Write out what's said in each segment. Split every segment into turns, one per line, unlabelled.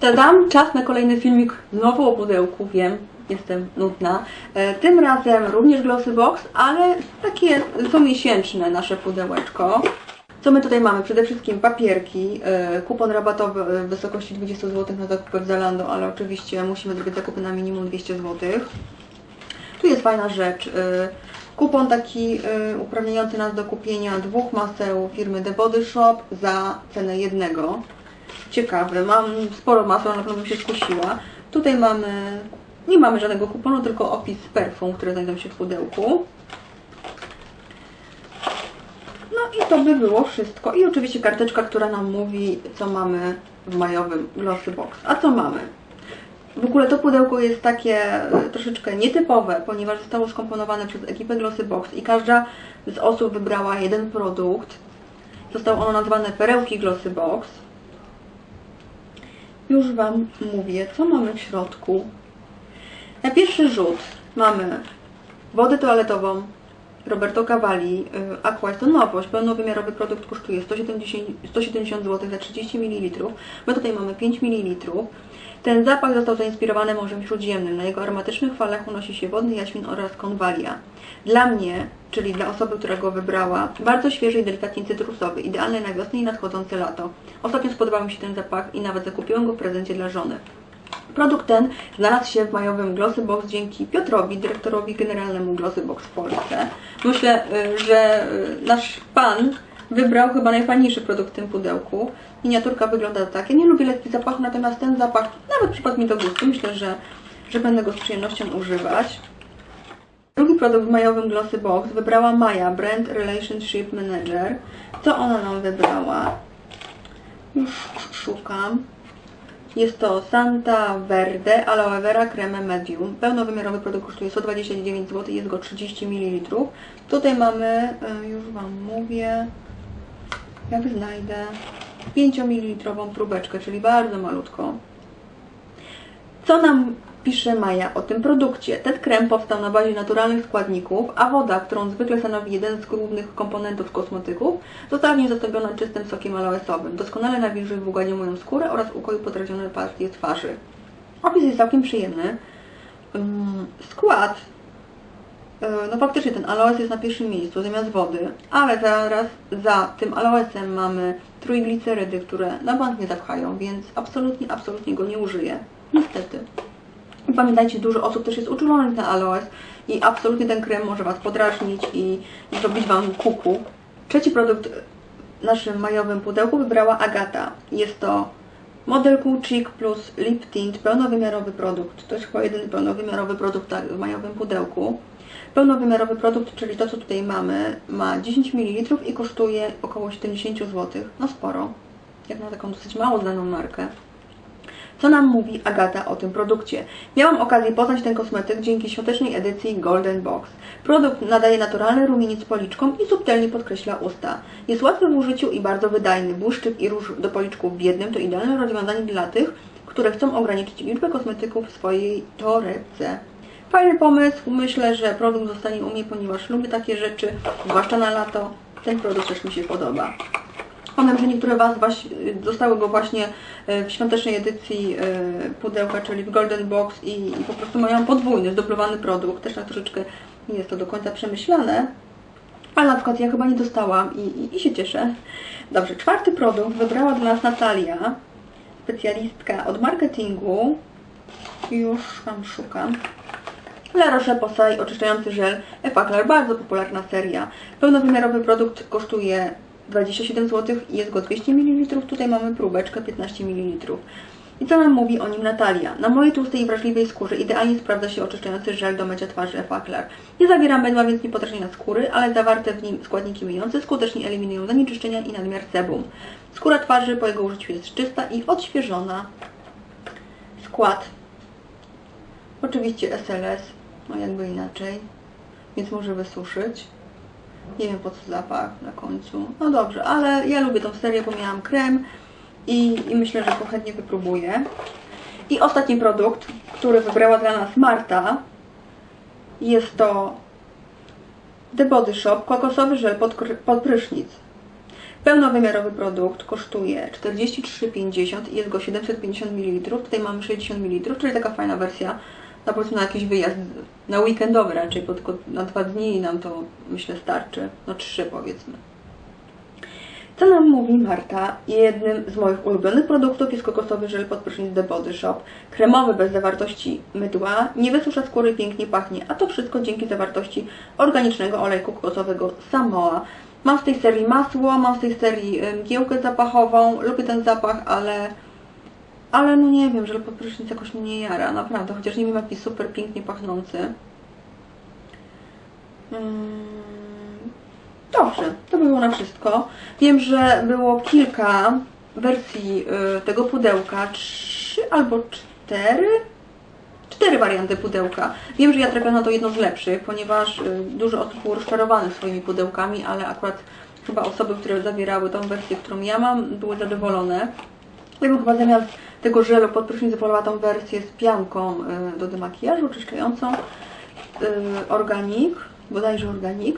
Tadam, czas na kolejny filmik znowu o pudełku, wiem, jestem nudna. E, Tym razem również Glossy Box, ale takie co miesięczne nasze pudełeczko. Co my tutaj mamy? Przede wszystkim papierki, e, kupon rabatowy w wysokości 20 zł na zakupy w Zalando, ale oczywiście musimy zrobić zakupy na minimum 200 zł. Tu jest fajna rzecz. y, Kupon taki uprawniający nas do kupienia dwóch maseł firmy The Body Shop za cenę jednego. Ciekawy, mam sporo maseł, na pewno bym się skusiła. Tutaj mamy, nie mamy żadnego kuponu, tylko opis perfum, które znajdą się w pudełku. No i to by było wszystko. I oczywiście karteczka, która nam mówi, co mamy w majowym Glossy Box. A co mamy? W ogóle to pudełko jest takie e, troszeczkę nietypowe, ponieważ zostało skomponowane przez ekipę Glossy Box i każda z osób wybrała jeden produkt. Zostało ono nazwane Perełki Glossy Box. Już Wam mówię, co mamy w środku. Na pierwszy rzut mamy wodę toaletową Roberto Cavalli y, Aqua to nowość, pełnowymiarowy produkt kosztuje 170, 170 zł za 30 ml. My tutaj mamy 5 ml. Ten zapach został zainspirowany Morzem Śródziemnym. Na jego aromatycznych falach unosi się wodny jaśmin oraz konwalia. Dla mnie, czyli dla osoby, która go wybrała, bardzo świeży i delikatnie cytrusowy, idealny na wiosnę i nadchodzące lato. Ostatnio spodobał mi się ten zapach i nawet zakupiłem go w prezencie dla żony. Produkt ten znalazł się w majowym Glossy Box dzięki Piotrowi, dyrektorowi generalnemu Glossy Box w Polsce. Myślę, y, że y, nasz pan wybrał chyba najfajniejszy produkt w tym pudełku. Miniaturka wygląda tak. Ja nie lubię lekkich zapachów, natomiast ten zapach nawet przypadł mi do gustu. Myślę, że, że będę go z przyjemnością używać. Drugi produkt w majowym Glossy Box wybrała Maja, Brand Relationship Manager. Co ona nam wybrała? Już szukam. Jest to Santa Verde Aloe Vera Creme Medium. Pełnowymiarowy produkt kosztuje 129 zł, jest go 30 ml. Tutaj mamy, y, już Wam mówię, jak znajdę, 5 ml próbeczkę, czyli bardzo malutką. Co nam pisze Maja o tym produkcie? Ten krem powstał na bazie naturalnych składników, a woda, którą zwykle stanowi jeden z głównych komponentów kosmetyków, została w zastąpiona czystym sokiem aloesowym. Doskonale nawilży ubłagania moją skórę oraz ukoi podrażnione partie twarzy. Opis jest całkiem przyjemny. Skład Yy, no faktycznie ten aloes jest na pierwszym miejscu zamiast wody, ale zaraz za tym aloesem mamy trójglicerydy, które na bank nie zapchają, więc absolutnie, absolutnie go nie użyję. Niestety. Pamiętajcie, dużo osób też jest uczulonych na aloes i absolutnie ten krem może Was podrażnić i zrobić Wam kuku. Trzeci produkt w naszym majowym pudełku wybrała Agata. Jest to Model Cool Cheek plus Lip Tint, pełnowymiarowy produkt. To jest chyba jedyny pełnowymiarowy produkt tak, w majowym pudełku. Pełnowymiarowy produkt, czyli to co tutaj mamy, ma 10 ml i kosztuje około 70 zł. No sporo, jak na taką dosyć mało znaną markę. Co nam mówi Agata o tym produkcie? Miałam okazję poznać ten kosmetyk dzięki świątecznej edycji Golden Box. Produkt nadaje naturalny rumieniec policzkom i subtelnie podkreśla usta. Jest łatwy w użyciu i bardzo wydajny. Błyszczyk i róż do policzków w jednym to idealne rozwiązanie dla tych, które chcą ograniczyć liczbę kosmetyków w swojej torebce. Fajny pomysł. Myślę, że produkt zostanie u mnie, ponieważ lubię takie rzeczy, zwłaszcza na lato. Ten produkt też mi się podoba. Powiem, że niektóre Was dostały go właśnie e, w świątecznej edycji e, pudełka, czyli w Golden Box i, po prostu mają podwójny, zdublowany produkt. Też tak troszeczkę nie jest to do końca przemyślane. Ale na przykład ja chyba nie dostałam i, i, i się cieszę. Dobrze, czwarty produkt wybrała dla nas Natalia, specjalistka od marketingu. Już Wam szukam. La Roche-Posay oczyszczający żel Epaclar, bardzo popularna seria. Pełnowymiarowy produkt kosztuje 27 zł i jest go 200 ml. Tutaj mamy próbeczkę 15 ml. I co nam mówi o nim Natalia? Na mojej tłustej i wrażliwej skórze idealnie sprawdza się oczyszczający żel do mycia twarzy Epaclar. Nie zawiera mydła, więc nie podrażnia skóry, ale zawarte w nim składniki myjące skutecznie eliminują zanieczyszczenia i nadmiar sebum. Skóra twarzy po jego użyciu jest czysta i odświeżona. Skład. Oczywiście SLS, no jakby inaczej, więc może wysuszyć. Nie wiem po co zapach na końcu. No dobrze, ale ja lubię tą serię, bo miałam krem i, i myślę, że go chętnie wypróbuję. I ostatni produkt, który wybrała dla nas Marta, jest to The Body Shop kokosowy żel pod, pod prysznic. Pełnowymiarowy produkt kosztuje 43,50 i jest go 750 ml. Tutaj mamy 60 ml, czyli taka fajna wersja po prostu na jakiś wyjazd, na weekendowy raczej, bo tylko na dwa dni nam to myślę starczy, no trzy powiedzmy. Co nam mówi Marta? Jednym z moich ulubionych produktów jest kokosowy żel pod prysznic The Body Shop. Kremowy bez zawartości mydła, nie wysusza skóry, pięknie pachnie, a to wszystko dzięki zawartości organicznego olejku kokosowego Samoa. Mam z tej serii masło, mam z tej serii mgiełkę zapachową, lubię ten zapach, ale ale no nie wiem, żel pod prysznic jakoś mnie nie jara, naprawdę, chociaż nie wiem jaki super pięknie pachnący. Mm, Dobrze, to by było na wszystko. Wiem, że było kilka wersji y, tego pudełka, trzy albo cztery. Cztery warianty pudełka. Wiem, że ja trafiłam na to jedno z lepszych, ponieważ y, dużo osób było rozczarowanych swoimi pudełkami, ale akurat chyba osoby, które zawierały tą wersję, którą ja mam, były zadowolone. Ja bym chyba zamiast tego żelu pod prysznic tą wersję z pianką y, do demakijażu, czyszczającą. Y, Organik, bodajże organik.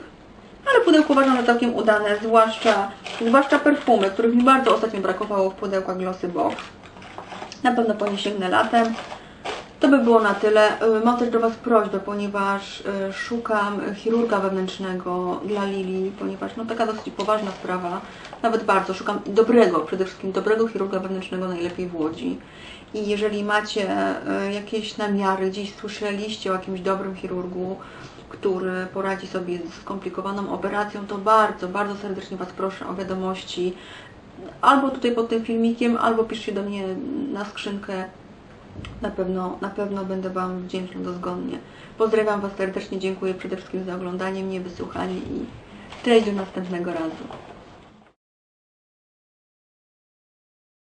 Ale pudełko uważam za całkiem udane, zwłaszcza, zwłaszcza perfumy, których mi bardzo ostatnio brakowało w pudełkach Glossy Box. Na pewno po nie sięgnę latem. To by było na tyle. Y, Mam też do Was prośbę, ponieważ y, szukam chirurga wewnętrznego dla Lili, ponieważ no taka dosyć poważna sprawa, nawet bardzo szukam dobrego, przede wszystkim dobrego chirurga wewnętrznego, najlepiej w Łodzi. I jeżeli macie y, jakieś namiary, gdzieś słyszeliście o jakimś dobrym chirurgu, który poradzi sobie z skomplikowaną operacją, to bardzo, bardzo serdecznie Was proszę o wiadomości albo tutaj pod tym filmikiem, albo piszcie do mnie na skrzynkę na pewno, na pewno będę Wam wdzięczna dozgonnie. Pozdrawiam Was serdecznie, dziękuję przede wszystkim za oglądanie mnie, wysłuchanie i tyle do następnego razu.